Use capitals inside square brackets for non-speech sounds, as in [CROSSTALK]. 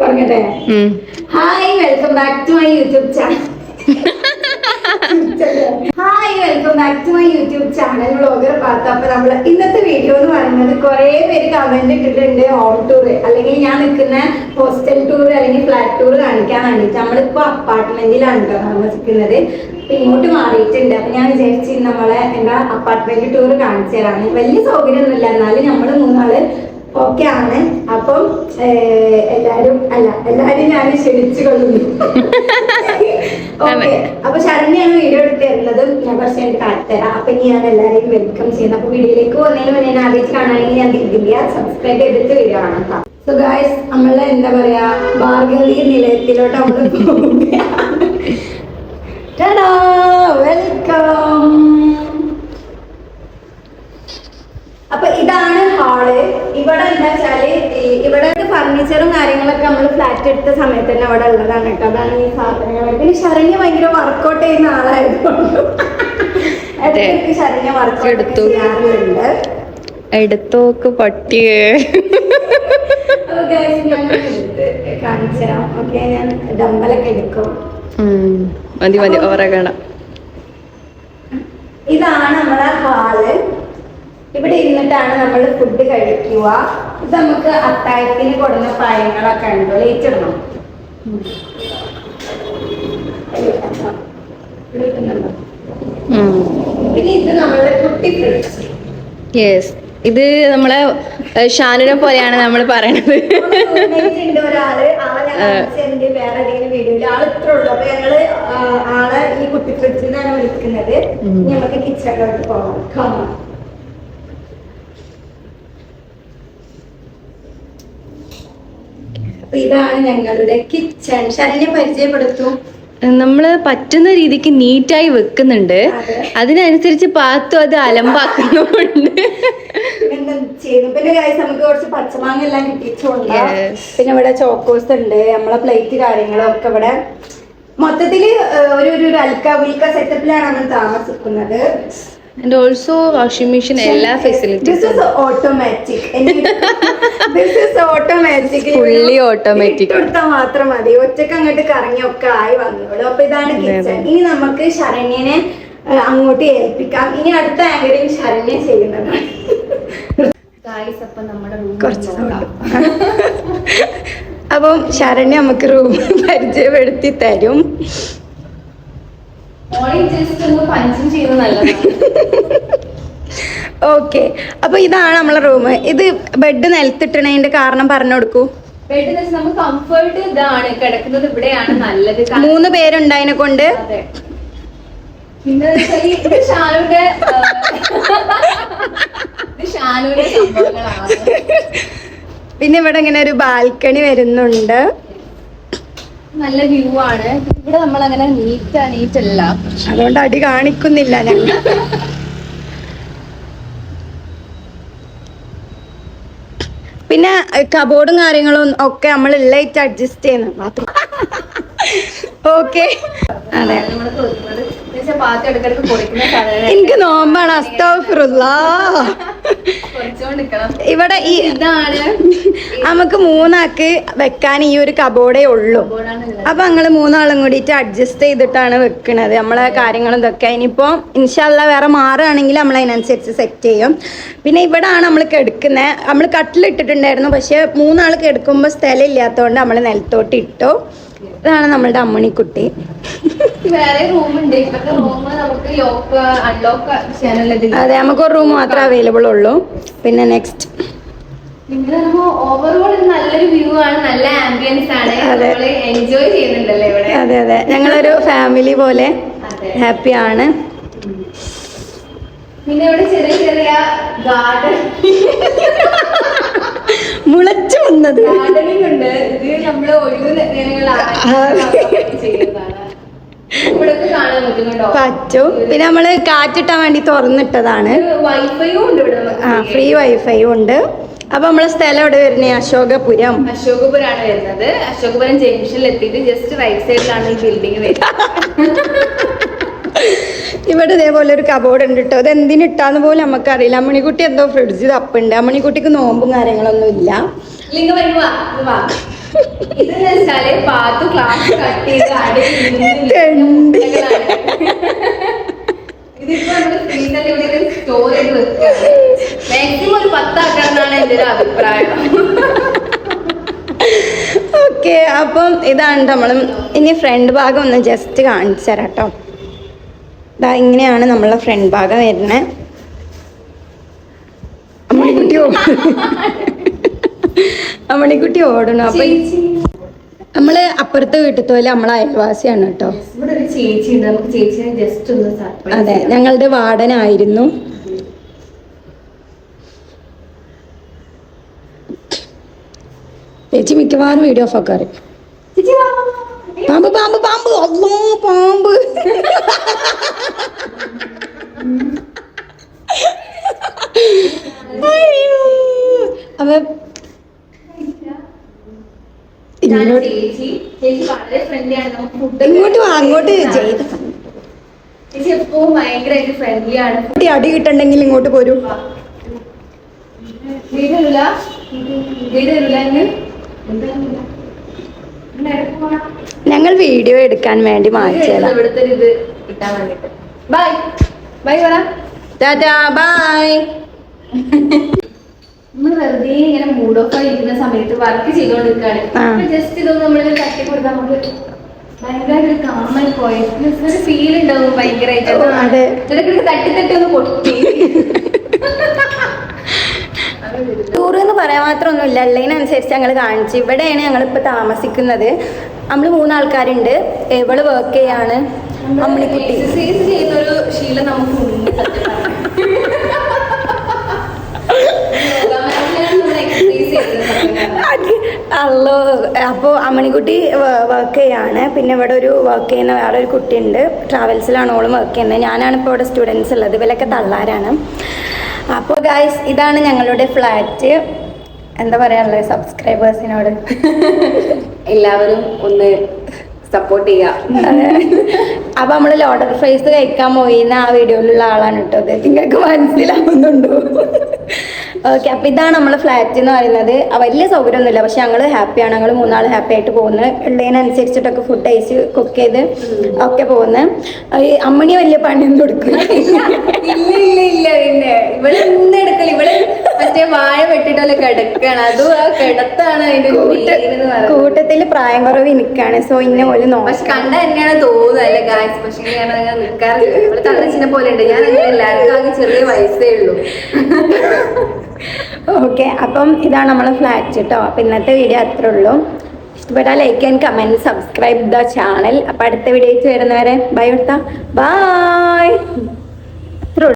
തുടങ്ങട്ടെ hi welcome back to my YouTube channel hi welcome back to my YouTube channel vlogger പാത്ത. അപ്പൊ നമ്മൾ ഇന്നത്തെ video എന്ന് പറയുന്നത് കുറെ പേര് കമന്റ് ഇട്ടിട്ടുണ്ട് ഹോം ടൂർ അല്ലെങ്കിൽ ഞാൻ നിൽക്കുന്ന ഹോസ്റ്റൽ ടൂർ അല്ലെങ്കിൽ ഫ്ലാറ്റ് ടൂർ കാണിക്കാൻ വേണ്ടിട്ട് നമ്മളിപ്പോ അപ്പാർട്ട്മെന്റിലാണ് കേട്ടോ താമസിക്കുന്നത്. അപ്പൊ ഇങ്ങോട്ട് മാറിയിട്ടുണ്ട്. അപ്പൊ ഞാൻ വിചാരിച്ചു നമ്മളെ എന്താ അപ്പാർട്ട്മെന്റ് ടൂർ കാണിച്ചു തരാണ് വലിയ സൗകര്യമൊന്നുമില്ല. എന്നാലും നമ്മൾ മൂന്നാൾ ഓക്കെ ആണ് അപ്പം എല്ലാരും അല്ല എല്ലാരും ഞാൻ ക്ഷണിച്ചു കൊള്ളുന്നു [LAUGHS] ഓക്കെ. അപ്പൊ ശരണ്യാണ് വീഡിയോ എടുത്തിരുന്നത് ഞാൻ കുറച്ച് കഴിഞ്ഞിട്ട് കാട്ടിത്തരാം അപ്പൊ ഇനി ഞാൻ എല്ലാരെയും വെൽക്കം ചെയ്യുന്നത്. അപ്പൊ വീഡിയോയിലേക്ക് വന്നതിന് മുന്നേ ഞാൻ ആദ്യമായിട്ട് കാണുകയാണെങ്കിൽ ഞാൻ തിരിക്കില്ല സബ്സ്ക്രൈബ് ചെയ്തിട്ട് വീഡിയോ കാണാം സോ ഗായ്സ് നമ്മളെ എന്താ പറയാ ഭാർഗവി നിലയത്തിലോട്ട് നമ്മൾ പോവുകയാണ് [LAUGHS] വെൽക്കം അപ്പൊ ഇതാണ് ഹാൾ ഇവിടെ എന്താ വെച്ചാൽ ഇവിടെ ഫർണിച്ചറും കാര്യങ്ങളൊക്കെ നമ്മൾ ഫ്ലാറ്റ് എടുത്ത സമയത്ത് തന്നെ അവിടെ ഉള്ളതാണ് കേട്ടോ. അതാണ് ഈ സാധനങ്ങൾ. പിന്നെ ശരണ്യ ഭയങ്കര വർക്കൗട്ട് ചെയ്യുന്ന ആളായതുകൊണ്ട് ശരണ്യ വർക്കൗട്ട്. ചെയ്യാറുണ്ട്. എടുത്തോക്ക് പട്ടിയേ ഞാൻ എടുത്ത് കാണിച്ചു തരാം ഓക്കെ ഞാൻ ഡമ്പലൊക്കെ എടുക്കും. ഉം. മതി മതി. ഓറ കാണാം ഇതാണ് നമ്മളെ ഹാൾ. ഇവിടെ ഇരുന്നിട്ടാണ് നമ്മൾ ഫുഡ് കഴിക്കുക. ഇത് നമുക്ക് അത്താഴത്തിന് കൊടുന്ന പഴങ്ങളൊക്കെ ഉണ്ടോ ലേറ്റിടണം? പിന്നെ ഇത് നമ്മളുടെ കുട്ടി ഫ്രിഡ്ജ് യെസ് ഇത് നമ്മളെ ഷാനുനെ പോലെയാണ് നമ്മൾ പറയണത്. ആളെ ആളെ ഈ കുട്ടി ഫ്രിഡ്ജിൽ നിന്നാണ് വിളിക്കുന്നത്. നമുക്ക് കിച്ചണിലോട്ട് പോകാം അപ്പൊ ഇതാണ് ഞങ്ങളുടെ കിച്ചൺ ശരണ്യ പരിചയപ്പെടുത്തു. നമ്മൾ പറ്റുന്ന രീതിക്ക് നീറ്റായി വെക്കുന്നുണ്ട്. അതെ. അതിനനുസരിച്ച് പാത്തു അത് അലമ്പാക്കുന്നുണ്ട് പിന്നെ ഗൈസ് നമുക്ക് കുറച്ച് പച്ചമാങ്ങ എല്ലാം കിട്ടിയിട്ടുണ്ട്. പിന്നെ ഇവിടെ ചോക്കോസ് ഉണ്ട്. നമ്മളെ പ്ലേറ്റ് കാര്യങ്ങളും ഒക്കെ ഇവിടെ മൊത്തത്തിൽ ഒരു ഒരു അൽക്ക വിൽക്ക സെറ്റപ്പിലാണ് നമ്മൾ താമസിക്കുന്നത്. ആൻഡ് ഓൾസോ വാഷിംഗ് മെഷീൻ എല്ലാ ഫെസിലിറ്റീസും ഓട്ടോമാറ്റിക് ഓട്ടോമാറ്റിക് Fully automatic. കൊടുത്താൽ മാത്രം മതി. ഒറ്റയ്ക്ക് അങ്ങോട്ട് കറങ്ങിയൊക്കെ ആയി വന്നോളൂ. അപ്പൊ ഇതാണ് കിച്ചൺ ഇനി നമുക്ക് ശരണ്യനെ അങ്ങോട്ട് ഏൽപ്പിക്കാം. ഇനി അടുത്ത ആങ്കറിങ് ശരണ്യ ചെയ്യുന്നതാണ്. അപ്പം ശരണ്യ നമുക്ക് റൂം [LAUGHS] പരിചയപ്പെടുത്തി തരും. ഓക്കെ അപ്പൊ ഇതാണ് നമ്മളെ റൂം ഇത് ബെഡ് നിലത്തിട്ടണതിന്റെ കാരണം പറഞ്ഞു കൊടുക്കൂ. കംഫർട്ട് ഇതാണ്. കിടക്കുന്നത് ഇവിടെയാണ് നല്ലത്. മൂന്ന് പേരുണ്ടായതിനെ കൊണ്ട്. പിന്നെ ഷാനുവിന്റെ ഷാനുവിന്റെ സംഭവങ്ങളാണ്. പിന്നെ ഇവിടെ ഇങ്ങനെ ഒരു ബാൽക്കണി വരുന്നുണ്ട്. നല്ല വ്യൂ ആണ്. ഇവിടെ നമ്മൾ അങ്ങനെ നീറ്റ് നീറ്റ് അല്ല. അതുകൊണ്ട് അടി കാണിക്കുന്നില്ല ഞങ്ങൾ പിന്നെ കബോർഡും കാര്യങ്ങളും ഒക്കെ നമ്മൾ ലൈറ്റ് അഡ്ജസ്റ്റ് ചെയ്യുന്നു ഓക്കെ അതെ. എനിക്ക് നോമ്പാണ് അസ്തഫിറുല്ലാ ഇവിടെ ഈ ഇതാണ് നമുക്ക് മൂന്നാക്ക് വെക്കാൻ ഈ ഒരു കബോർഡേ ഉള്ളൂ. അപ്പൊ ഞങ്ങൾ മൂന്നാളും കൂടിയിട്ട് അഡ്ജസ്റ്റ് ചെയ്തിട്ടാണ് വെക്കുന്നത് നമ്മളെ കാര്യങ്ങളും ഇതൊക്കെ. ഇനിയിപ്പോ ഇൻഷാല്ല വേറെ മാറുകയാണെങ്കിൽ നമ്മൾ അതിനനുസരിച്ച് സെറ്റ് ചെയ്യും. പിന്നെ ഇവിടെ ആണ് നമ്മൾ കിടക്കുന്നത് നമ്മൾ കട്ടിലിട്ടിട്ടുണ്ടായിരുന്നു. പക്ഷെ മൂന്നാൾ കിടക്കുമ്പോൾ സ്ഥലം ഇല്ലാത്തതുകൊണ്ട് നമ്മൾ നിലത്തോട്ട് ഇട്ടു. ഇതാണ് നമ്മളുടെ അമ്മണിക്കുട്ടി. വേറെ റൂം ഉണ്ട് ഇപ്പോഴത്തെ റൂം നമുക്ക് ലോക്ക് അൺലോക്ക് ചെയ്യാനുള്ള അതെ നമുക്ക് ഒരു റൂം മാത്രമേ അവൈലബിൾ ഉള്ളൂ. പിന്നെ നെക്സ്റ്റ് അതെ. അതെ ഞങ്ങളൊരു ഫാമിലി പോലെ ഹാപ്പി ആണ്. പിന്നെ ഇവിടെ ചെറിയ ചെറിയ ഗാർഡൻ [LAUGHS] പറ്റുന്നുണ്ടോ? പറ്റും. പിന്നെ നമ്മൾ കാറ്റിട്ടാൻ വേണ്ടി തുറന്നിട്ടതാണ്. ആ ഫ്രീ വൈഫൈയും ഉണ്ട്. അപ്പൊ നമ്മളെ സ്ഥലം എവിടെ വരുന്നേ? അശോകപുരം. അശോകപുരാണ് വരുന്നത്. അശോകപുരം ജംഗ്ഷനിൽ എത്തിയിട്ട് ജസ്റ്റ് റൈറ്റ് സൈഡിലാണ് ഈ ബിൽഡിംഗ് വരുന്നത്. ഇവിടെ ഇതേപോലെ ഒരു കബോർഡ് ഉണ്ട് കേട്ടോ അത് എന്തിനിട്ടാന്ന് പോലും നമുക്കറിയില്ല. അമ്മണിക്കുട്ടി എന്തോ ഫ്രിഡ്ജ് തപ്പുണ്ട്. അമ്മണിക്കുട്ടിക്ക് നോമ്പും കാര്യങ്ങളൊന്നും ഇല്ല ലിംഗ വരുവാ വാ. ഇതെന്ന് വെച്ചാൽ പാത്തു ക്ലാസ് കട്ട് ചെയ്ത് അടി തെണ്ടി. ഇതിപ്പോ നമ്മൾ ഫ്രീസറിൽ ഇവിടെ സ്റ്റോർ ചെയ്ത് വെക്കുകയാണ്. മാക്സിമം ഒരു പത്താക്കണം എന്നാണ് എന്റെ ഒരു അഭിപ്രായം. ഓക്കെ അപ്പം ഇതാണ് നമ്മൾ ഇനി ഫ്രണ്ട് ഭാഗം ഒന്ന് ജസ്റ്റ് കാണിച്ചു തരാം കേട്ടോ ഇതാ ഇങ്ങനെയാണ് നമ്മളെ ഫ്രണ്ട് ഭാഗം വരുന്നത്. ഓ അമ്മണിക്കുട്ടി ഓടണം. അപ്പൊ നമ്മൾ അപ്പുറത്തെ വീട്ടിൽ പോലെ നമ്മളെ അയൽവാസിയാണ് കേട്ടോ. അതെ ഞങ്ങളുടെ വാർഡനായിരുന്നു. ചേച്ചി മിക്കവാറും വീഡിയോ ഓഫ് ആക്കാറ്. പാമ്പ് പാമ്പ് പാമ്പ്. അല്ലോ പാമ്പ്. അപ്പൊ ചേച്ചി. ചേച്ചി വളരെ ഫ്രണ്ട്ലി ആണ്. നമുക്ക് ഫുഡ് ഇങ്ങോട്ട് വാ അങ്ങോട്ട് ചെയ്ത് ചേച്ചി എപ്പോഴും ഭയങ്കരമായിട്ട് ഫ്രണ്ട്ലി ആണ്. കുട്ടി അടി കിട്ടണ്ടെങ്കിൽ ഇങ്ങോട്ട് പോരൂ. വീട് വരില്ല വീട്? വരില്ല എന്ന് ഞങ്ങൾ വീഡിയോ എടുക്കാൻ വേണ്ടി മാറ്റിയതാ. ഇവിടുത്തെ ഒരു ഇത് കിട്ടാൻ വേണ്ടിട്ട്. ബൈ ബൈ പറ. ടാറ്റാ ബൈ നമ്മൾ വെറുതെ ഇങ്ങനെ മൂഡ് ഓഫ് ആയി ഇരിക്കുന്ന സമയത്ത് വർക്ക്. ജസ്റ്റ് ഇതൊന്നും നമ്മളിത് തട്ടി കൊടുത്താൽ നമുക്ക് ഭയങ്കര ഒരു കാമായി പോയി. ഒരു ഫീൽ ഉണ്ടാവും ഭയങ്കരമായിട്ട്. ഓ, അതെ. ഇടയ്ക്കിടയ്ക്ക് തട്ടി തട്ടി ഒന്ന് പൊട്ടി. ടൂർ എന്ന് പറയാൻ മാത്രമൊന്നുമില്ല. ഉള്ളതിനനുസരിച്ച് ഞങ്ങൾ കാണിച്ചു. ഇവിടെയാണ് ഞങ്ങളിപ്പോൾ താമസിക്കുന്നത്. നമ്മൾ മൂന്നാൾക്കാരുണ്ട്. എവൾ വർക്ക് ചെയ്യാണ്. അമ്മിണിക്കുട്ടി. എക്സസൈസ് ചെയ്യുന്ന ഒരു ശീലം നമുക്ക് അല്ലോ അപ്പോൾ അമ്മണിക്കുട്ടി വർക്ക് ചെയ്യാണ്. പിന്നെ ഇവിടെ ഒരു വർക്ക് ചെയ്യുന്ന വേറെ ഒരു കുട്ടിയുണ്ട്. ട്രാവൽസിലാണ് ഓളും വർക്ക് ചെയ്യുന്നത്. ഞാനാണ് ഇപ്പോൾ ഇവിടെ സ്റ്റുഡൻസ് ഉള്ളത്. ഇവരൊക്കെ തള്ളാരാണ്. അപ്പോൾ ഗായ്സ് ഇതാണ് ഞങ്ങളുടെ ഫ്ലാറ്റ് എന്താ പറയാനുള്ളത് സബ്സ്ക്രൈബേഴ്സിനോട് എല്ലാവരും ഒന്ന് സപ്പോർട്ട് ചെയ്യാം. അപ്പൊ നമ്മൾ ലോഡർ ഫ്രൈസ് കഴിക്കാൻ പോയിന്ന് ആ വീഡിയോയിലുള്ള ആളാണ് കേട്ടോ. അത് നിങ്ങൾക്ക് മനസ്സിലാവുന്നുണ്ടോ? ഓക്കെ അപ്പൊ ഇതാണ് നമ്മളെ ഫ്ലാറ്റ് എന്ന് പറയുന്നത്. വലിയ സൗകര്യമൊന്നുമില്ല. പക്ഷെ ഞങ്ങൾ ഹാപ്പിയാണ് ഞങ്ങൾ മൂന്നാൾ ഹാപ്പി ആയിട്ട് പോകുന്നത് ഉള്ളതിനനുസരിച്ചിട്ടൊക്കെ ഫുഡ് കഴിച്ച് കുക്ക് ചെയ്ത് ഒക്കെ പോകുന്നത് ഈ അമ്മണി വലിയ പണിയൊന്നും കൊടുക്കില്ല. ഇല്ല ഇല്ല ഇല്ല പിന്നെ ഇവിടെ ഒന്നും എടുക്കില്ല ഇവിടെ മറ്റേ വാഴ വെട്ടിട്ടല്ലേ കിടക്കാണ്. അതും ആ കിടത്താണ് അതിന്റെ കൂട്ടത്തിൽ പ്രായം കുറവ് എനിക്കാണ്. സോ ഇന്നെ പോലെ പക്ഷെ നോക്കാം കണ്ട തന്നെയാണ് തോന്നുന്നത്. അല്ലെ ഗായ്സ് പക്ഷെ ഞാൻ നിൽക്കാറില്ല ഇവിടെ തള്ളച്ചിനെ പോലെ ഉണ്ട്. ഞാൻ അങ്ങനെ ആകെ ചെറിയ വയസ്സേ ഉള്ളൂ. ഓക്കെ അപ്പം ഇതാണ് നമ്മളെ ഫ്ലാറ്റ് കേട്ടോ. അപ്പം ഇന്നത്തെ വീഡിയോ അത്രേ ഉള്ളൂ. ഇഷ്ടപ്പെട്ടാൽ like and comment subscribe the channel അപ്പം അടുത്ത വീഡിയോയ്ക്ക് വരുന്നവരെ ബൈ കൊടുത്താ ബൈ